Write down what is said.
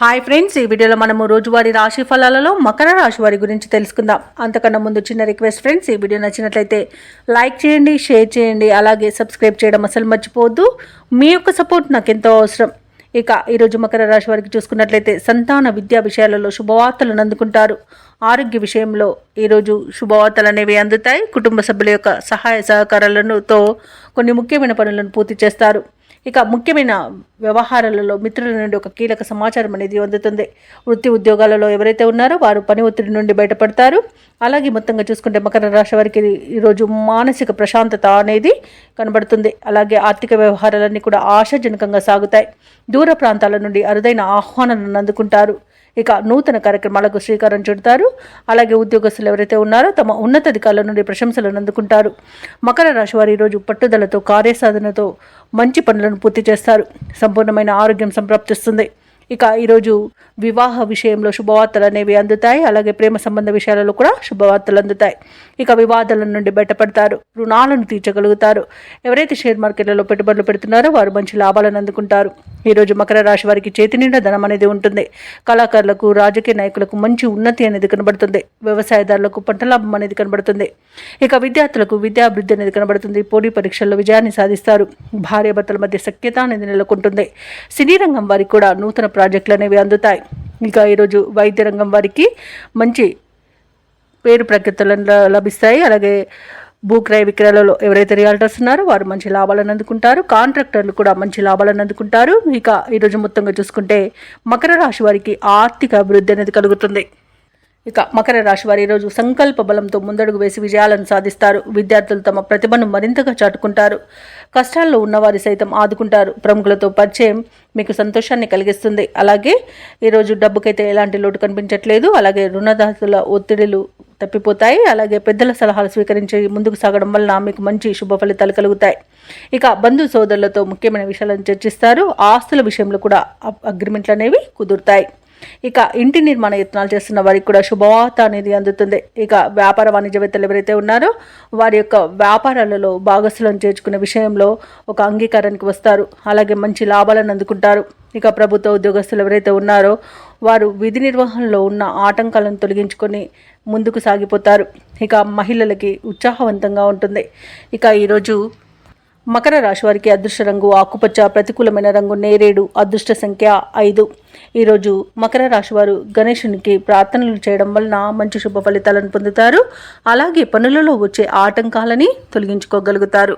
Hi friends ఈ వీడియోలో మనము రోజువారీ రాశి ఫలాలలో మకర రాశి వారి గురించి తెలుసుకుందాం. అంతకన్నా ముందు చిన్న రిక్వెస్ట్ ఫ్రెండ్స్ ఈ వీడియో నచ్చినట్లయితే లైక్ చేయండి షేర్ చేయండి అలాగే సబ్స్క్రైబ్ చేయడం అసలు మర్చిపోవద్దు. మీ యొక్క సపోర్ట్ నాకు ఎంతో అవసరం. ఇక ఈరోజు మకర రాశి వారికి చూసుకున్నట్లయితే సంతాన విద్యా విషయాలలో శుభవార్తలను అందుకుంటారు ఆరోగ్య విషయంలో ఈరోజు శుభవార్తలు అనేవి అందుతాయి. కుటుంబ సభ్యుల యొక్క సహాయ సహకారాలనుతో కొన్ని ముఖ్యమైన పనులను పూర్తి చేస్తారు. ఇక ముఖ్యమైన వ్యవహారాలలో మిత్రుల నుండి ఒక కీలక సమాచారం అనేది అందుతుంది. వృత్తి ఉద్యోగాలలో ఎవరైతే ఉన్నారో వారు పని ఒత్తిడి నుండి బయటపడతారు. అలాగే మొత్తంగా చూసుకుంటే మకర రాశి వారికి ఈరోజు మానసిక ప్రశాంతత అనేది కనబడుతుంది. అలాగే ఆర్థిక వ్యవహారాలన్నీ కూడా ఆశాజనకంగా సాగుతాయి. దూర ప్రాంతాల నుండి అరుదైన ఆహ్వానాలను అందుకుంటారు. ఇక నూతన కార్యక్రమాలకు శ్రీకారం చుడతారు. అలాగే ఉద్యోగస్తులు ఎవరైతే ఉన్నారో తమ ఉన్నతాధికారుల నుండి ప్రశంసలను అందుకుంటారు. మకర రాశి వారు ఈరోజు పట్టుదలతో కార్యసాధనతో మంచి పనులను పూర్తి చేస్తారు. సంపూర్ణమైన ఆరోగ్యం సంప్రాప్తిస్తుంది. ఇక ఈరోజు వివాహ విషయంలో శుభవార్తలు అనేవి అందుతాయి. అలాగే ప్రేమ సంబంధ విషయాలలో కూడా శుభవార్తలు అందుతాయి. ఇక వివాదాల నుండి బయటపడతారు. రుణాలను తీర్చగలుగుతారు. ఎవరైతే షేర్ మార్కెట్లలో పెట్టుబడులు పెడుతున్నారో వారు మంచి లాభాలను అందుకుంటారు. ఈరోజు మకర రాశి వారికి చేతి నిండా ధనం అనేది ఉంటుంది. కళాకారులకు రాజకీయ నాయకులకు మంచి ఉన్నతి అనేది కనబడుతుంది. వ్యవసాయదారులకు పంట లాభం అనేది కనబడుతుంది. ఇక విద్యార్థులకు విద్యాభివృద్ధి అనేది కనబడుతుంది. పోటీ పరీక్షల్లో విజయాన్ని సాధిస్తారు. భార్యాభర్తల మధ్య సఖ్యత అనేది నెలకొంటుంది. సినీ రంగం వారికి కూడా నూతన ప్రాజెక్టులు అనేవి అందుతాయి. ఇక ఈరోజు వైద్య రంగం వారికి మంచి పేరు ప్రఖ్యాతులను లభిస్తాయి. అలాగే భూక్రయ విక్రయాలలో ఎవరైతే రియాల్టర్స్ ఉన్నారో వారు మంచి లాభాలను అందుకుంటారు. కాంట్రాక్టర్లు కూడా మంచి లాభాలను అందుకుంటారు. ఇక ఈరోజు మొత్తంగా చూసుకుంటే మకర రాశి వారికి ఆర్థిక అభివృద్ధి అనేది కలుగుతుంది. ఇక మకర రాశి వారి ఈరోజు సంకల్ప బలంతో ముందడుగు వేసి విజయాలను సాధిస్తారు. విద్యార్థులు తమ ప్రతిభను మరింతగా చాటుకుంటారు. కష్టాల్లో ఉన్నవారి సైతం ఆదుకుంటారు. ప్రముఖులతో పరిచయం మీకు సంతోషాన్ని కలిగిస్తుంది. అలాగే ఈరోజు డబ్బుకైతే ఎలాంటి లోటు కనిపించట్లేదు. అలాగే రుణదాతుల ఒత్తిడిలు తప్పిపోతాయి. అలాగే పెద్దల సలహాలు స్వీకరించి ముందుకు సాగడం వలన మీకు మంచి శుభ ఫలితాలు కలుగుతాయి. ఇక బంధు సోదరులతో ముఖ్యమైన విషయాలను చర్చిస్తారు. ఆస్తుల విషయంలో కూడా అగ్రిమెంట్లు అనేవి కుదురుతాయి. ఇక ఇంటి నిర్మాణ యత్నాలు చేస్తున్న వారికి కూడా శుభవార్త అనేది అందుతుంది. ఇక వ్యాపార వాణిజ్యవేత్తలు ఎవరైతే ఉన్నారో వారి యొక్క వ్యాపారాలలో భాగస్సులను చేర్చుకునే విషయంలో ఒక అంగీకారానికి వస్తారు. అలాగే మంచి లాభాలను అందుకుంటారు. ఇక ప్రభుత్వ ఉద్యోగస్తులు ఎవరైతే ఉన్నారో వారు విధి నిర్వహణలో ఉన్న ఆటంకాలను తొలగించుకొని ముందుకు సాగిపోతారు. ఇక మహిళలకి ఉత్సాహవంతంగా ఉంటుంది. ఇక ఈరోజు మకర రాశి వారికి అదృష్ట రంగు ఆకుపచ్చ ప్రతికూలమైన రంగు నేరేడు అదృష్ట సంఖ్య ఐదు. ఈరోజు మకర రాశి వారు గణేశునికి ప్రార్థనలు చేయడం వలన మంచి శుభ ఫలితాలను పొందుతారు. అలాగే పనులలో వచ్చే ఆటంకాలని తొలగించుకోగలుగుతారు.